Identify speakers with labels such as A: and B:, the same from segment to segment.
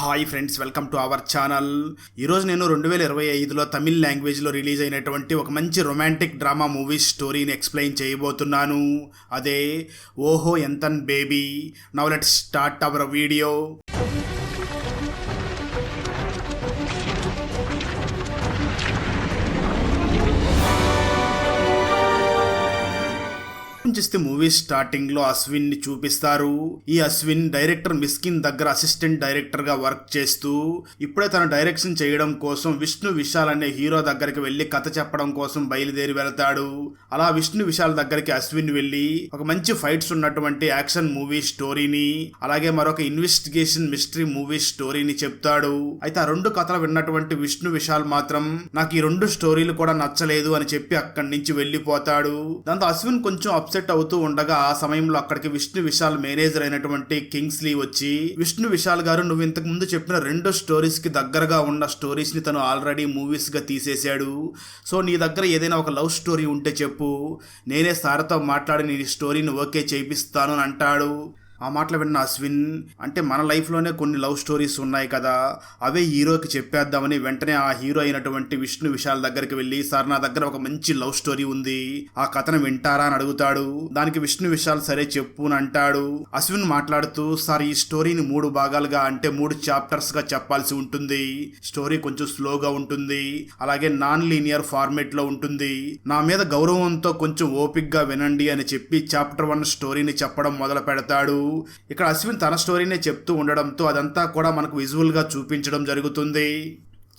A: Hi friends welcome to our channel. ఈరోజు నేను రెండు వేల ఇరవై ఐదులో తమిళ్ లాంగ్వేజ్లో రిలీజ్ అయినటువంటి ఒక మంచి రొమాంటిక్ డ్రామా మూవీ స్టోరీని ఎక్స్ప్లెయిన్ చేయబోతున్నాను. అదే Oho Enthan Baby. Now let start our video. చూస్తే మూవీ స్టార్టింగ్లో అశ్విన్ని చూపిస్తారు? ఈ అశ్విన్ డైరెక్టర్ మిస్కిన్ దగ్గర అసిస్టెంట్ డైరెక్టర్గా వర్క్ చేస్తూ ఇప్పుడే తన డైరెక్షన్ చేయడం కోసం విష్ణు విశాల్ అనే హీరో దగ్గరికి వెళ్ళి కథ చెప్పడం కోసం బయలుదేరి వెళ్తాడు. అలా విష్ణు విశాల్ దగ్గరికి అశ్విన్ వెళ్ళి ఒక మంచి ఫైట్స్ ఉన్నటువంటి యాక్షన్ మూవీ స్టోరీని అలాగే మరొక ఇన్వెస్టిగేషన్ మిస్టరీ మూవీ స్టోరీని చెప్తాడు. అయితే ఆ రెండు కథలు విన్నటువంటి విష్ణు విశాల్ మాత్రం నాకు ఈ రెండు స్టోరీలు కూడా నచ్చలేదు అని చెప్పి అక్కడి నుంచి వెళ్ళిపోతాడు. దాంతో అశ్విన్ కొంచెం అప్సెట్ అవుతూ ఉండగా ఆ సమయంలో అక్కడికి విష్ణు విశాల్ మేనేజర్ అయినటువంటి కింగ్స్లీ వచ్చి విష్ణు విశాల్ గారు నువ్వు ఇంతకు ముందు చెప్పిన రెండు స్టోరీస్కి దగ్గరగా ఉన్న స్టోరీస్ని తను ఆల్రెడీ మూవీస్గా తీసేశాడు. సో నీ దగ్గర ఏదైనా ఒక లవ్ స్టోరీ ఉంటే చెప్పు. నేనే సార్తో మాట్లాడి నీ స్టోరీని ఓకే చేయిస్తాను అని అంటాడు. ఆ మాటలు విన్న అశ్విన్ అంటే మన లైఫ్లోనే కొన్ని లవ్ స్టోరీస్ ఉన్నాయి కదా అవే హీరోకి చెప్పేద్దామని వెంటనే ఆ హీరో అయినటువంటి విష్ణు విశాల్ దగ్గరికి వెళ్ళి సార్ నా దగ్గర ఒక మంచి లవ్ స్టోరీ ఉంది ఆ కథను వింటారా? అని అడుగుతాడు. దానికి విష్ణు విశాల్ సరే చెప్పు అని అంటాడు. అశ్విన్ మాట్లాడుతూ సార్ ఈ స్టోరీని మూడు భాగాలుగా అంటే మూడు చాప్టర్స్గా చెప్పాల్సి ఉంటుంది. స్టోరీ కొంచెం స్లోగా ఉంటుంది అలాగే నాన్ లీనియర్ ఫార్మేట్లో ఉంటుంది. నా మీద గౌరవంతో కొంచెం ఓపిక్గా వినండి అని చెప్పి చాప్టర్ వన్ స్టోరీని చెప్పడం మొదలు పెడతాడు ఇక్కడ అశ్విన్ తన స్టోరీనే చెప్తూ ఉండడంతో అదంతా కూడా మనకు విజువల్గా చూపించడం జరుగుతుంది.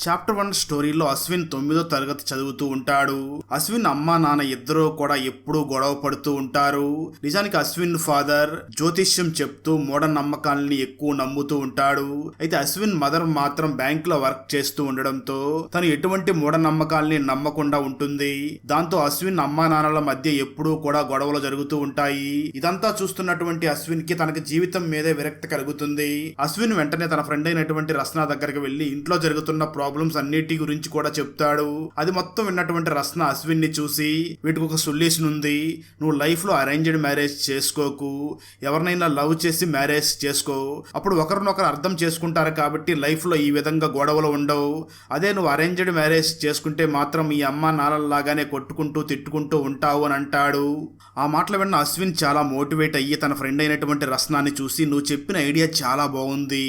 A: చాప్టర్ వన్ స్టోరీలో అశ్విన్ తొమ్మిదో తరగతి చదువుతూ ఉంటాడు. అశ్విన్ అమ్మ నాన్న ఇద్దరూ కూడా ఎప్పుడూ గొడవ పడుతూ ఉంటారు. నిజానికి అశ్విన్ ఫాదర్ జ్యోతిష్యం చెప్తూ మూఢ నమ్మకాలని ఎక్కువ నమ్ముతూ ఉంటాడు. అయితే అశ్విన్ మదర్ మాత్రం బ్యాంక్లో వర్క్ చేస్తూ ఉండడంతో తను ఎటువంటి మూఢ నమ్మకాలని నమ్మకుండా ఉంటుంది. దాంతో అశ్విన్ అమ్మా నాన్నల మధ్య ఎప్పుడూ కూడా గొడవలు జరుగుతూ ఉంటాయి. ఇదంతా చూస్తున్నటువంటి అశ్విన్కి తనకి జీవితం మీదే విరక్తి కలుగుతుంది. అశ్విన్ వెంటనే తన ఫ్రెండ్ అయినటువంటి రస్నా దగ్గరికి వెళ్ళి ఇంట్లో జరుగుతున్న ప్రాబ్లమ్స్ అన్నిటి గురించి కూడా చెప్తాడు. అది మొత్తం విన్నటువంటి రస్న అశ్విన్ని చూసి వీటికి ఒక సొల్యూషన్ ఉంది. నువ్వు లైఫ్లో అరేంజ్డ్ మ్యారేజ్ చేసుకోకు. ఎవరినైనా లవ్ చేసి మ్యారేజ్ చేసుకో. అప్పుడు ఒకరినొకరు అర్థం చేసుకుంటారు కాబట్టి లైఫ్లో ఈ విధంగా గొడవలు ఉండవు. అదే నువ్వు అరేంజ్డ్ మ్యారేజ్ చేసుకుంటే మాత్రం ఈ అమ్మ నాన్నలాగానే కొట్టుకుంటూ తిట్టుకుంటూ ఉంటావు అని అంటాడు. ఆ మాటలు విన్న అశ్విన్ చాలా మోటివేట్ అయ్యి తన ఫ్రెండ్ అయినటువంటి రస్నాన్ని చూసి నువ్వు చెప్పిన ఐడియా చాలా బాగుంది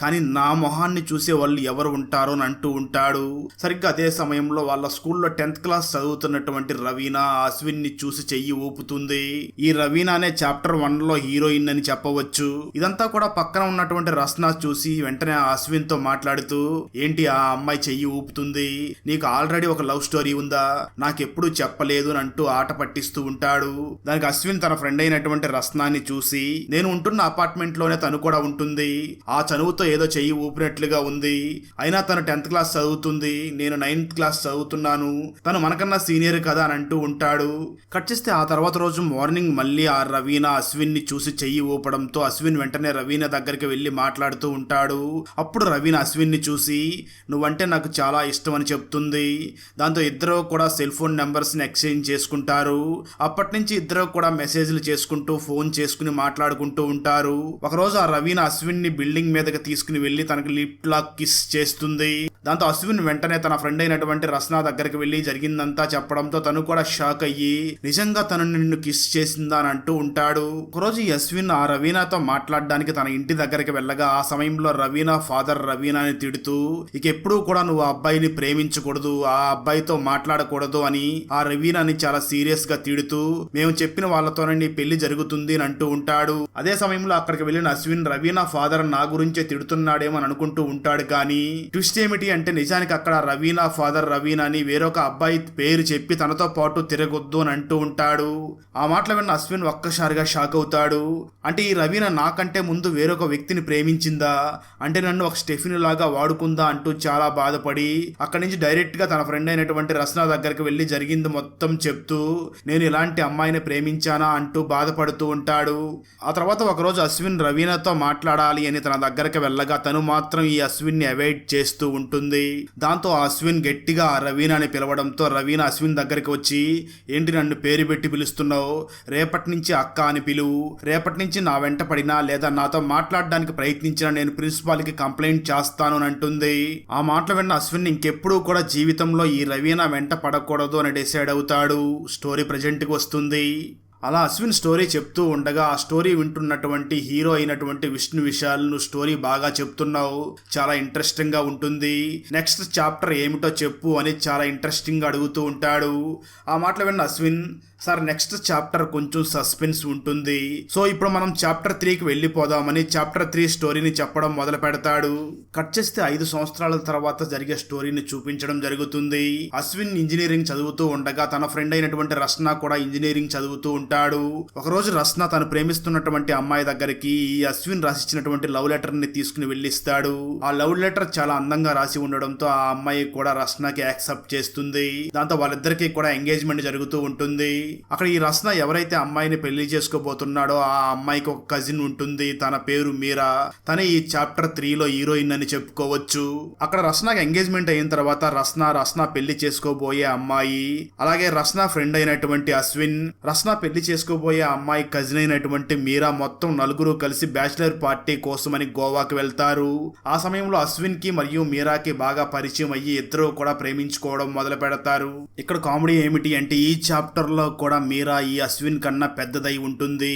A: కానీ నా మొహాన్ని చూసే వాళ్ళు ఎవరు ఉంటారో అని అంటూ ఉంటాడు. సరిగ్గా అదే సమయంలో వాళ్ళ స్కూల్లో టెన్త్ క్లాస్ చదువుతున్నటువంటి రవీనా అశ్విన్ని చూసి చెయ్యి ఊపుతుంది. ఈ రవీనా అనే చాప్టర్ వన్లో హీరోయిన్ అని చెప్పవచ్చు. ఇదంతా కూడా పక్కన ఉన్నటువంటి రస్నా చూసి వెంటనే అశ్విన్తో అశ్విన్తో మాట్లాడుతూ ఏంటి ఆ అమ్మాయి చెయ్యి ఊపుతుంది? నీకు ఆల్రెడీ ఒక లవ్ స్టోరీ ఉందా? నాకెప్పుడు చెప్పలేదు అని అంటూ ఆట పట్టిస్తూ ఉంటాడు. దానికి అశ్విన్ తన ఫ్రెండ్ అయినటువంటి రత్నాన్ని చూసి నేను ఉంటున్న అపార్ట్మెంట్లోనే తను కూడా ఉంటుంది. ఆ చనువుతో ఏదో చెయ్యి ఊపినట్లుగా ఉంది. అయినా తను టెన్త్ క్లాస్ చదువుతుంది. నేను నైన్త్ క్లాస్ చదువుతున్నాను. తను మనకన్నా సీనియర్ కదా అని అంటూ ఉంటాడు. కట్ చేస్తే ఆ తర్వాత రోజు మార్నింగ్ మళ్ళీ ఆ రవీనా అశ్విన్ని చూసి చెయ్యి ఊపడంతో అశ్విన్ వెంటనే రవీనా దగ్గరికి వెళ్ళి మాట్లాడుతూ ఉంటాడు. అప్పుడు రవీన అశ్విన్ని చూసి నువ్వంటే నాకు చాలా ఇష్టం అని చెప్తుంది. దాంతో ఇద్దరు కూడా సెల్ ఫోన్ నెంబర్స్ని ఎక్స్చేంజ్ చేసుకుంటారు. అప్పటి నుంచి ఇద్దరు కూడా మెసేజ్లు చేసుకుంటూ ఫోన్ చేసుకుని మాట్లాడుకుంటూ ఉంటారు. ఒకరోజు ఆ రవీనా అశ్విన్ని బిల్డింగ్ మీదకి తీసుకుని వెళ్ళి తనకి లిప్ లాక్ కిస్ చేస్తుంది. దాంతో అశ్విన్ వెంటనే తన ఫ్రెండ్ అయినటువంటి రస్నా దగ్గరికి వెళ్ళి జరిగిందంతా చెప్పడంతో తను కూడా షాక్ అయ్యి నిజంగా తను నిన్ను కిస్ చేసిందా అని అంటూ ఉంటాడు. ఒకరోజు ఈ అశ్విన్ ఆ రవీనాతో మాట్లాడడానికి తన ఇంటి దగ్గరికి వెళ్ళగా ఆ సమయంలో రవీనా ఫాదర్ రవీనాని తిడుతూ ఇక ఎప్పుడూ కూడా నువ్వు ఆ అబ్బాయిని ప్రేమించకూడదు ఆ అబ్బాయితో మాట్లాడకూడదు అని ఆ రవీనాని చాలా సీరియస్గా తిడుతూ మేము చెప్పిన వాళ్ళతోనే నీ పెళ్ళి జరుగుతుంది అని అంటూ ఉంటాడు. అదే సమయంలో అక్కడికి వెళ్ళిన అశ్విన్ రవీనా ఫాదర్ నా గురించే తిడుతున్నాడేమో అని అనుకుంటూ ఉంటాడు కానీ ట్విస్ట్ ఏమిటి అంటే నిజానికి అక్కడ రవీనా ఫాదర్ రవీనా అని వేరొక అబ్బాయి పేరు చెప్పి తనతో పాటు తిరగొద్దు అని అంటూ ఉంటాడు. ఆ మాటలు విన్న అశ్విన్ ఒక్కసారిగా షాక్ అవుతాడు. అంటే ఈ రవీన నాకంటే ముందు వేరొక వ్యక్తిని ప్రేమించిందా? అంటే నన్ను ఒక స్టెఫిన్ లాగా వాడుకుందా అంటూ చాలా బాధపడి అక్కడి నుంచి డైరెక్ట్గా తన ఫ్రెండ్ అయినటువంటి రస్నా దగ్గరికి వెళ్ళి జరిగింది మొత్తం చెప్తూ నేను ఇలాంటి అమ్మాయిని ప్రేమించానా అంటూ బాధపడుతూ ఉంటాడు. ఆ తర్వాత ఒకరోజు అశ్విన్ రవీనాతో మాట్లాడాలి అని తన దగ్గరికి వెళ్ళగా తను మాత్రం ఈ అశ్విన్ని అవాయిడ్ చేస్తూ ఉంటుంది. దాంతో అశ్విన్ గట్టిగా రవీనాని అని పిలవడంతో రవీనా అశ్విన్ దగ్గరికి వచ్చి ఏంటి నన్ను పేరు పెట్టి పిలుస్తున్నావు? రేపటి నుంచి అక్క అని పిలువు. రేపటి నుంచి నా వెంట పడినా లేదా నాతో మాట్లాడడానికి ప్రయత్నించినా నేను ప్రిన్సిపాల్కి కంప్లైంట్ చేస్తాను అని అంటుంది. ఆ మాటలు విన్న అశ్విన్ ఇంకెప్పుడు కూడా జీవితంలో ఈ రవీనా వెంట పడకూడదు అని డిసైడ్ అవుతాడు. స్టోరీ ప్రజెంట్కి వస్తుంది. ఉంది అలా అశ్విన్ స్టోరీ చెప్తూ ఉండగా ఆ స్టోరీ వింటున్నటువంటి హీరో అయినటువంటి విష్ణు విశాల్ను స్టోరీ బాగా చెప్తున్నావు. చాలా ఇంట్రెస్టింగ్గా ఉంటుంది. నెక్స్ట్ చాప్టర్ ఏమిటో చెప్పు అని చాలా ఇంట్రెస్టింగ్ అడుగుతూ ఉంటాడు. ఆ మాటలు విన్న అశ్విన్ సార్ నెక్స్ట్ చాప్టర్ కొంచెం సస్పెన్స్ ఉంటుంది. సో ఇప్పుడు మనం చాప్టర్ త్రీకి వెళ్ళిపోదామని చాప్టర్ త్రీ స్టోరీని చెప్పడం మొదలు పెడతాడు. కట్ చేస్తే ఐదు సంవత్సరాల తర్వాత జరిగే స్టోరీని చూపించడం జరుగుతుంది. అశ్విన్ ఇంజనీరింగ్ చదువుతూ ఉండగా తన ఫ్రెండ్ అయినటువంటి రస్నా కూడా ఇంజనీరింగ్ చదువుతూ ఉంటాడు. ఒకరోజు రస్నా తను ప్రేమిస్తున్నటువంటి అమ్మాయి దగ్గరికి ఈ అశ్విన్ రాసిచ్చినటువంటి లవ్ లెటర్ని తీసుకుని వెళ్ళిస్తాడు. ఆ లవ్ లెటర్ చాలా అందంగా రాసి ఉండడంతో ఆ అమ్మాయి కూడా రస్నాకి యాక్సెప్ట్ చేస్తుంది. దాంతో వాళ్ళిద్దరికీ కూడా ఎంగేజ్మెంట్ జరుగుతూ ఉంటుంది. అక్కడ ఈ రస్న ఎవరైతే అమ్మాయిని పెళ్ళి చేసుకోబోతున్నాడో ఆ అమ్మాయికి ఒక కజిన్ ఉంటుంది. తన పేరు మీరా. తనే ఈ చాప్టర్ త్రీలో హీరోయిన్ అని చెప్పుకోవచ్చు. అక్కడ రస్నాకి ఎంగేజ్మెంట్ అయిన తర్వాత రస్న రస్నా పెళ్ళి చేసుకోబోయే అమ్మాయి. అలాగే రస్నా ఫ్రెండ్ అయినటువంటి అశ్విన్ రస్నా పెళ్ళి చేసుకోబోయే అమ్మాయి కజిన్ అయినటువంటి మీరా మొత్తం నలుగురు కలిసి బ్యాచిలర్ పార్టీ కోసమని గోవాకి వెళ్తారు. ఆ సమయంలో అశ్విన్కి మరియు మీరాకి బాగా పరిచయం అయ్యి ఇద్దరు కూడా ప్రేమించుకోవడం మొదలు పెడతారు ఇక్కడ కామెడీ ఏమిటి అంటే ఈ చాప్టర్లో కూడా మీరా ఈ అశ్విన్ కన్నా పెద్దదై ఉంటుంది.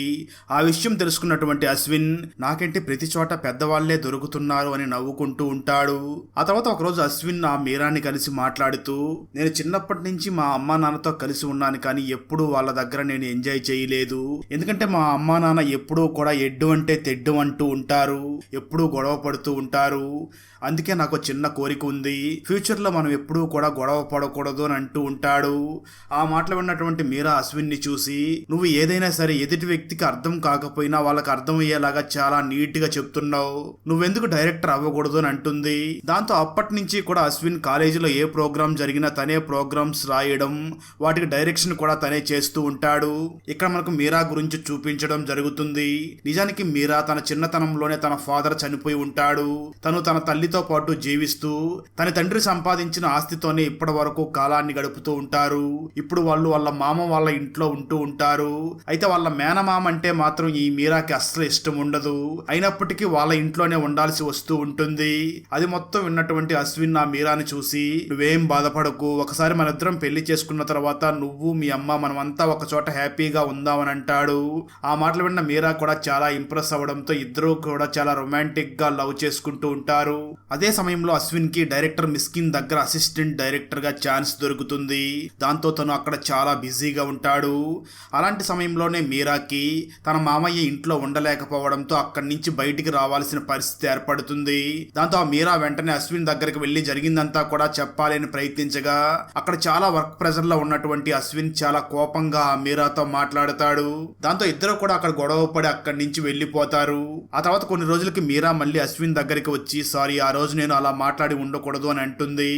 A: ఆ విషయం తెలుసుకున్నటువంటి అశ్విన్ నాకేంటి ప్రతి చోట పెద్దవాళ్ళే దొరుకుతున్నారు అని నవ్వుకుంటూ ఉంటాడు. ఆ తర్వాత ఒకరోజు అశ్విన్ ఆ మీరాని కలిసి మాట్లాడుతూ నేను చిన్నప్పటి నుంచి మా అమ్మా నాన్నతో కలిసి ఉన్నాను కానీ ఎప్పుడూ వాళ్ళ దగ్గర నేను ఎంజాయ్ చేయలేదు. ఎందుకంటే మా అమ్మా నాన్న ఎప్పుడూ కూడా ఎడ్డు అంటే తెడ్డు అంటూ ఉంటారు ఎప్పుడూ గొడవ పడుతూ ఉంటారు. అందుకే నాకు చిన్న కోరిక ఉంది. ఫ్యూచర్లో మనం ఎప్పుడూ కూడా గొడవ పడకూడదు అని అంటూ ఉంటాడు. ఆ మాటలు విన్నటువంటి మీరా అశ్విన్ని చూసి నువ్వు ఏదైనా సరే ఎదుటి వ్యక్తికి అర్థం కాకపోయినా వాళ్ళకి అర్థమయ్యేలాగా చాలా నీట్గా చెప్తున్నావు. నువ్వెందుకు డైరెక్టర్ అవ్వకూడదు అని అంటుంది. దాంతో అప్పటి నుంచి కూడా అశ్విన్ కాలేజీలో ఏ ప్రోగ్రామ్ జరిగినా తనే ప్రోగ్రామ్స్ రాయడం వాటికి డైరెక్షన్ కూడా తనే చేస్తూ ఉంటాడు. ఇక్కడ మనకు మీరా గురించి చూపించడం జరుగుతుంది. నిజానికి మీరా తన చిన్నతనంలోనే తన ఫాదర్ చనిపోయి ఉంటాడు. తను తన తల్లి తల్లితో పాటు జీవిస్తూ తన తండ్రి సంపాదించిన ఆస్తితోనే ఇప్పటి వరకు కాలాన్ని గడుపుతూ ఉంటారు. ఇప్పుడు వాళ్ళు వాళ్ళ మామ వాళ్ళ ఇంట్లో ఉంటూ ఉంటారు. అయితే వాళ్ళ మేనమామ అంటే మాత్రం ఈ మీరాకి అస్సలు ఇష్టం ఉండదు. అయినప్పటికీ వాళ్ళ ఇంట్లోనే ఉండాల్సి వస్తూ ఉంటుంది. అది మొత్తం విన్నటువంటి అశ్విన్ నా మీరాని చూసి నువ్వేం బాధపడకు. ఒకసారి మన ఇద్దరం పెళ్ళి చేసుకున్న తర్వాత నువ్వు మీ అమ్మ మనమంతా ఒక చోట హ్యాపీగా ఉందామని అంటాడు. ఆ మాటలు విన్న మీరా కూడా చాలా ఇంప్రెస్ అవ్వడంతో ఇద్దరు కూడా చాలా రొమాంటిక్గా లవ్ చేసుకుంటూ ఉంటారు. అదే సమయంలో అశ్విన్కి డైరెక్టర్ మిస్కిన్ దగ్గర అసిస్టెంట్ డైరెక్టర్గా ఛాన్స్ దొరుకుతుంది. దాంతో తను అక్కడ చాలా బిజీగా ఉంటాడు. అలాంటి సమయంలోనే మీరాకి తన మామయ్య ఇంట్లో ఉండలేకపోవడంతో అక్కడి నుంచి బయటికి రావాల్సిన పరిస్థితి ఏర్పడుతుంది. దాంతో ఆ మీరా వెంటనే అశ్విన్ దగ్గరికి వెళ్ళి జరిగిందంతా కూడా చెప్పాలని ప్రయత్నించగా అక్కడ చాలా వర్క్ ప్రెషర్లో ఉన్నటువంటి అశ్విన్ చాలా కోపంగా ఆ మీరాతో మాట్లాడతాడు. దాంతో ఇద్దరు కూడా అక్కడ గొడవ పడి అక్కడి నుంచి వెళ్ళిపోతారు ఆ తర్వాత కొన్ని రోజులకి మీరా మళ్ళీ అశ్విన్ దగ్గరికి వచ్చి సారీ ఆ రోజు నేను అలా మాట్లాడి ఉండకూడదు అని అంటుంది.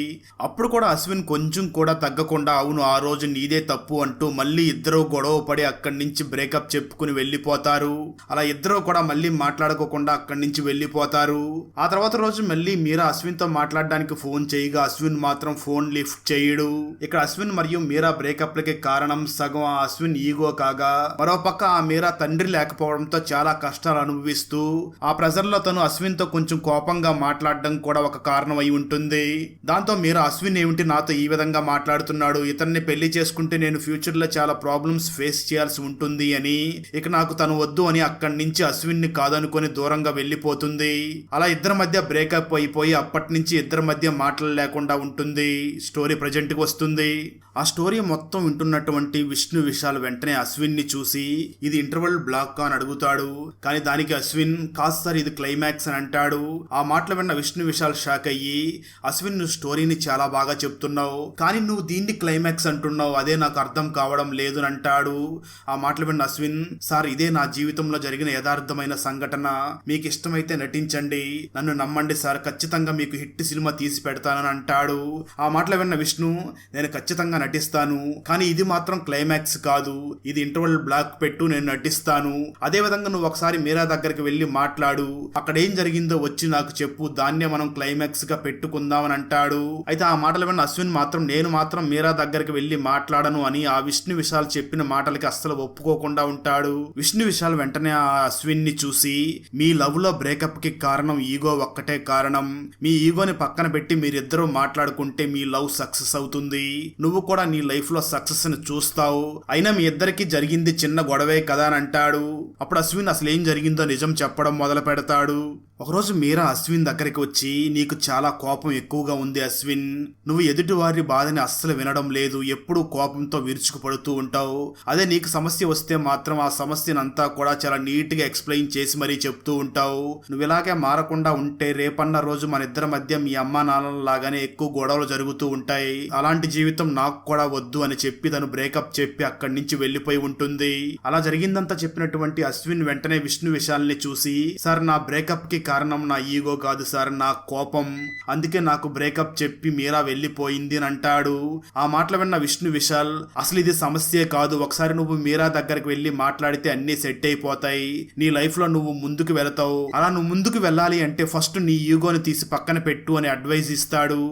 A: అప్పుడు కూడా అశ్విన్ కొంచెం కూడా తగ్గకుండా అవును ఆ రోజు నీదే తప్పు అంటూ మళ్ళీ ఇద్దరు గొడవ పడి అక్కడి నుంచి బ్రేకప్ చెప్పుకుని వెళ్ళిపోతారు. అలా ఇద్దరు కూడా మళ్ళీ మాట్లాడుకోకుండా అక్కడి నుంచి వెళ్ళిపోతారు. ఆ తర్వాత రోజు మళ్ళీ మీరా అశ్విన్తో మాట్లాడడానికి ఫోన్ చేయగా అశ్విన్ మాత్రం ఫోన్ లిఫ్ట్ చేయడు. ఇక్కడ అశ్విన్ మరియు మీరా బ్రేకప్ లకి కారణం సగం ఆ అశ్విన్ ఈగో కాగా మరోపక్క ఆ మీరా తండ్రి లేకపోవడంతో చాలా కష్టాలు అనుభవిస్తూ ఆ ప్రెజర్లో తను అశ్విన్తో కొంచెం కోపంగా మాట్లాడడం కూడా ఒక కారణం అయి ఉంటుంది. దాంతో మీరు అశ్విన్ ఏమిటి నాతో ఈ విధంగా మాట్లాడుతున్నాడు? ఇతన్ని పెళ్ళి చేసుకుంటే నేను ఫ్యూచర్లో చాలా ప్రాబ్లమ్స్ ఫేస్ చేయాల్సి ఉంటుంది అని. ఇక నాకు తను వద్దు అని అక్కడి నుంచి అశ్విన్ని కాదనుకొని దూరంగా వెళ్ళిపోతుంది. అలా ఇద్దరి మధ్య బ్రేకప్ అయిపోయి అప్పటి నుంచి ఇద్దరి మధ్య మాటలు లేకుండా ఉంటుంది. స్టోరీ ప్రజెంట్కి వస్తుంది. ఆ స్టోరీ మొత్తం వింటున్నటువంటి విష్ణు విశాల్ వెంటనే అశ్విన్ని చూసి ఇది ఇంటర్వెల్ బ్లాక్ అని అడుగుతాడు. కానీ దానికి అశ్విన్ కాదు సార్ ఇది క్లైమాక్స్ అని అంటాడు. ఆ మాటలు విన్న విష్ణు విశాల్ షాక్ అయ్యి అశ్విన్ నువ్వు స్టోరీని చాలా బాగా చెప్తున్నావు. కానీ నువ్వు దీన్ని క్లైమాక్స్ అంటున్నావు. అదే నాకు అర్థం కావడం కావడం లేదు అని అంటాడు. ఆ మాటలు విన్న అశ్విన్ సార్ ఇదే నా జీవితంలో జరిగిన యథార్థమైన సంఘటన. మీకు ఇష్టమైతే నటించండి. నన్ను నమ్మండి సార్. ఖచ్చితంగా మీకు హిట్ సినిమా తీసి పెడతానని అంటాడు. ఆ మాటలు విన్న విష్ణు నేను ఖచ్చితంగా నటిస్తాను. కానీ ఇది మాత్రం క్లైమాక్స్ కాదు. ఇది ఇంటర్వల్ బ్లాక్ పెట్టు నేను నటిస్తాను. అదే విధంగా నువ్వు ఒకసారి మీరా దగ్గరికి వెళ్ళి మాట్లాడు. అక్కడ ఏం జరిగిందో వచ్చి నాకు చెప్పు. దాన్నే మనం క్లైమాక్స్గా పెట్టుకుందామని అంటాడు. అయితే ఆ మాటలు విన్న అశ్విన్ మాత్రం నేను మాత్రం మీరా దగ్గరికి వెళ్ళి మాట్లాడను అని ఆ విష్ణు విశాల్ చెప్పిన మాటలకి అస్సలు ఒప్పుకోకుండా ఉంటాడు. విష్ణు విశాల్ వెంటనే ఆ అశ్విన్ని చూసి మీ లవ్లో బ్రేకప్కి కారణం ఈగో ఒక్కటే కారణం. మీ ఈగోని పక్కన పెట్టి మీరిద్దరూ మాట్లాడుకుంటే మీ లవ్ సక్సెస్ అవుతుంది. నువ్వు కూడా నీ లైఫ్లో సక్సెస్ చూస్తావు. అయినా మీ ఇద్దరికి జరిగింది చిన్న గొడవే కదా అని అంటాడు. అప్పుడు అశ్విన్ అసలు ఏం జరిగిందో నిజం చెప్పడం మొదలు పెడతాడు. ఒకరోజు మీరా అశ్విన్ దగ్గరికి వచ్చి నీకు చాలా కోపం ఎక్కువగా ఉంది అశ్విన్. నువ్వు ఎదుటి వారి బాధని అస్సలు వినడం లేదు. ఎప్పుడూ కోపంతో విరుచుకుపడుతూ ఉంటావు. అదే నీకు సమస్య వస్తే మాత్రం ఆ సమస్యనంతా కూడా చాలా నీట్గా ఎక్స్ప్లెయిన్ చేసి మరీ చెప్తూ ఉంటావు. నువ్వు ఇలాగే మారకుండా ఉంటే రేపన్న రోజు మన ఇద్దరి మధ్య మీ అమ్మా నాన్నల లాగానే ఎక్కువ గొడవలు జరుగుతూ ఉంటాయి. అలాంటి జీవితం నాకు కూడా వద్దు అని చెప్పి తను బ్రేకప్ చెప్పి అక్కడి నుంచి వెళ్ళిపోయి ఉంటుంది. అలా జరిగిందంతా చెప్పినటువంటి అశ్విన్ వెంటనే విష్ణు విశాల్ని చూసి సార్ నా బ్రేకప్కి కారణం నా ఈగో కాదు సార్ నా కోపం. అందుకే నాకు బ్రేకప్ చెప్పి మీరా వెళ్ళిపోయింది అని అంటాడు. ఆ మాటలు విన్న విష్ణు విశాల్ అసలు ఇది సమస్యే కాదు. ఒకసారి నువ్వు మీరా దగ్గరికి వెళ్ళి మాట్లాడితే అన్ని సెట్ అయిపోతాయి. నీ లైఫ్లో నువ్వు ముందుకు వెళతావు. అలా నువ్వు ముందుకు వెళ్ళాలి అంటే ఫస్ట్ నీ ఈగోని తీసి పక్కన పెట్టు అని అడ్వైజ్ ఇస్తాడు.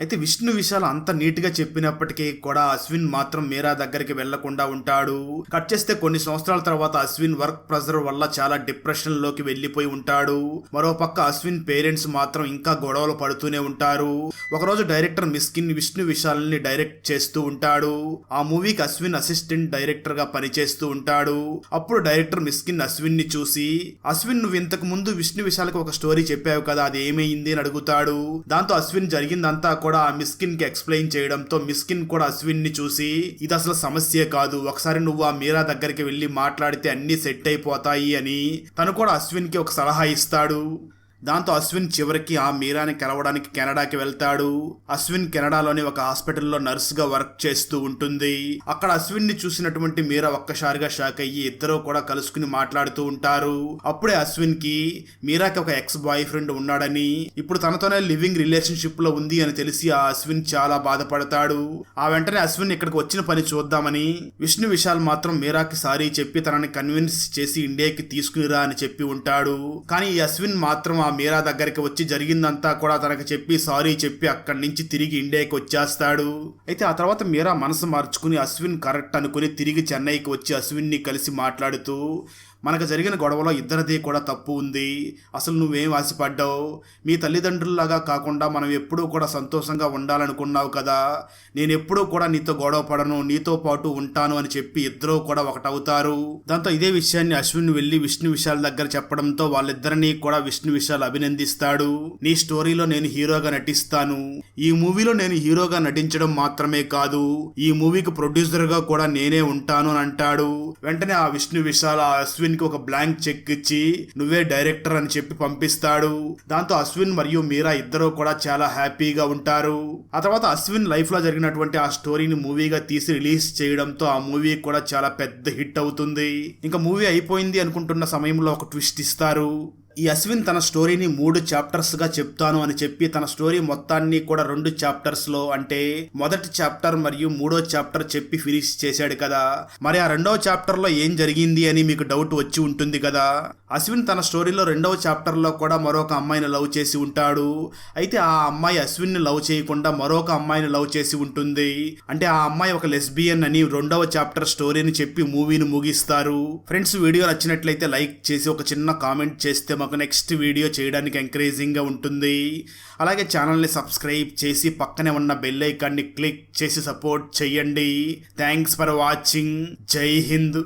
A: అయితే విష్ణు విషయాలు అంత నీట్గా చెప్పినప్పటికీ కూడా అశ్విన్ మాత్రం మీరా దగ్గరికి వెళ్ళకుండా ఉంటాడు. కట్ చేస్తే కొన్ని సంవత్సరాల తర్వాత అశ్విన్ వర్క్ ప్రెజర్ వల్ల చాలా డిప్రెషన్లోకి వెళ్ళిపోయి ఉంటాడు. మరోపక్క అశ్విన్ పేరెంట్స్ మాత్రం ఇంకా గొడవలు పడుతూనే ఉంటారు. ఒకరోజు డైరెక్టర్ మిస్కిన్ విష్ణు విశాల్ని డైరెక్ట్ చేస్తూ ఉంటాడు. ఆ మూవీకి అశ్విన్ అసిస్టెంట్ డైరెక్టర్గా పనిచేస్తూ ఉంటాడు. అప్పుడు డైరెక్టర్ మిస్కిన్ అశ్విన్ని చూసి అశ్విన్ నువ్వు ఇంతకు ముందు విష్ణు విశాల్కి ఒక స్టోరీ చెప్పావు కదా అది ఏమైంది? అని అడుగుతాడు. దాంతో అశ్విన్ జరిగిందంతా కూడా ఆ మిస్కిన్కి ఎక్స్ప్లెయిన్ చేయడంతో మిస్కిన్ కూడా అశ్విన్ని చూసి ఇది అసలు సమస్యే కాదు. ఒకసారి నువ్వు ఆ మీరా దగ్గరికి వెళ్ళి మాట్లాడితే అన్ని సెట్ అయిపోతాయి అని తను కూడా అశ్విన్కి ఒక సలహా ఇస్తాడు. దాంతో అశ్విన్ చివరికి ఆ మీరాని కలవడానికి కెనడాకి వెళ్తాడు. అశ్విన్ కెనడాలోని ఒక హాస్పిటల్లో నర్సుగా వర్క్ చేస్తూ ఉంటుంది. అక్కడ అశ్విన్ని చూసినటువంటి మీరా ఒక్కసారిగా షాక్ అయ్యి ఇద్దరు కూడా కలుసుకుని మాట్లాడుతూ ఉంటారు. అప్పుడే అశ్విన్కి మీరాకి ఒక ఎక్స్ బాయ్ ఫ్రెండ్ ఉన్నాడని. ఇప్పుడు తనతోనే లివింగ్ రిలేషన్షిప్లో ఉంది అని తెలిసి ఆ అశ్విన్ చాలా బాధపడతాడు. ఆ వెంటనే అశ్విన్ ఇక్కడికి వచ్చిన పని చూద్దామని విష్ణు విశాల్ మాత్రం మీరాకి సారీ చెప్పి తనని కన్విన్స్ చేసి ఇండియాకి తీసుకునిరా అని చెప్పి ఉంటాడు. కానీ ఈ అశ్విన్ మాత్రం ఆ మీరా దగ్గరికి వచ్చి జరిగిందంతా కూడా తనకు చెప్పి సారీ చెప్పి అక్కడి నుంచి తిరిగి ఇండియాకి వచ్చేస్తాడు. అయితే ఆ తర్వాత మీరా మనసు మార్చుకుని అశ్విన్ కరెక్ట్ అనుకుని తిరిగి చెన్నైకి వచ్చి అశ్విన్ని కలిసి మాట్లాడుతూ మనకు జరిగిన గొడవలో ఇద్దరిది కూడా తప్పు ఉంది. అసలు నువ్వేం ఆశపడ్డావు? మీ తల్లిదండ్రుల్లాగా కాకుండా మనం ఎప్పుడూ కూడా సంతోషంగా ఉండాలనుకున్నావు కదా? నేను ఎప్పుడూ కూడా నీతో గొడవ పడను నీతో పాటు ఉంటాను అని చెప్పి ఇద్దరూ కూడా ఒకటవుతారు. దాంతో ఇదే విషయాన్ని అశ్విన్ వెళ్ళి విష్ణు విశాల్ దగ్గర చెప్పడంతో వాళ్ళిద్దరినీ కూడా విష్ణు విశాల్ అభినందిస్తాడు. నీ స్టోరీలో నేను హీరోగా నటిస్తాను. ఈ మూవీలో నేను హీరోగా నటించడం మాత్రమే కాదు ఈ మూవీకి ప్రొడ్యూసర్గా కూడా నేనే ఉంటాను అని అంటాడు. వెంటనే ఆ విష్ణు విశాల్ ఆ అశ్విన్ కి ఒక బ్లాంక్ చెక్ ఇచ్చి నువ్వే డైరెక్టర్ అని చెప్పి పంపిస్తాడు. దాంతో అశ్విన్ మరియు మీరా ఇద్దరు కూడా చాలా హ్యాపీగా ఉంటారు. ఆ తర్వాత అశ్విన్ లైఫ్లో జరిగినటువంటి ఆ స్టోరీని మూవీగా తీసి రిలీజ్ చేయడంతో ఆ మూవీ కూడా చాలా పెద్ద హిట్ అవుతుంది. ఇంకా మూవీ అయిపోయింది అనుకుంటున్న సమయంలో ఒక ట్విస్ట్ ఇస్తారు. ఈ అశ్విన్ తన స్టోరీని మూడు చాప్టర్స్గా చెప్తాను అని చెప్పి తన స్టోరీ మొత్తాన్ని కూడా రెండు చాప్టర్స్లో అంటే మొదటి చాప్టర్ మరియు మూడో చాప్టర్ చెప్పి ఫినిష్ చేశాడు కదా. మరి ఆ రెండవ చాప్టర్లో ఏం జరిగింది అని మీకు డౌట్ వచ్చి ఉంటుంది కదా. అశ్విన్ తన స్టోరీలో రెండవ చాప్టర్లో కూడా మరొక అమ్మాయిని లవ్ చేసి ఉంటాడు. అయితే ఆ అమ్మాయి అశ్విన్ని లవ్ చేయకుండా మరొక అమ్మాయిని లవ్ చేసి ఉంటుంది. అంటే ఆ అమ్మాయి ఒక లెస్బియన్ అని రెండవ చాప్టర్ స్టోరీని చెప్పి మూవీని ముగిస్తారు. ఫ్రెండ్స్ వీడియో నచ్చినట్లయితే లైక్ చేసి ఒక చిన్న కామెంట్ చేస్తే మాకు నెక్స్ట్ వీడియో చేయడానికి ఎంకరేజింగ్గా ఉంటుంది. అలాగే ఛానల్ని సబ్స్క్రైబ్ చేసి పక్కనే ఉన్న బెల్ ఐకాన్ని క్లిక్ చేసి సపోర్ట్ చేయండి. థ్యాంక్స్ ఫర్ వాచింగ్ జై హింద్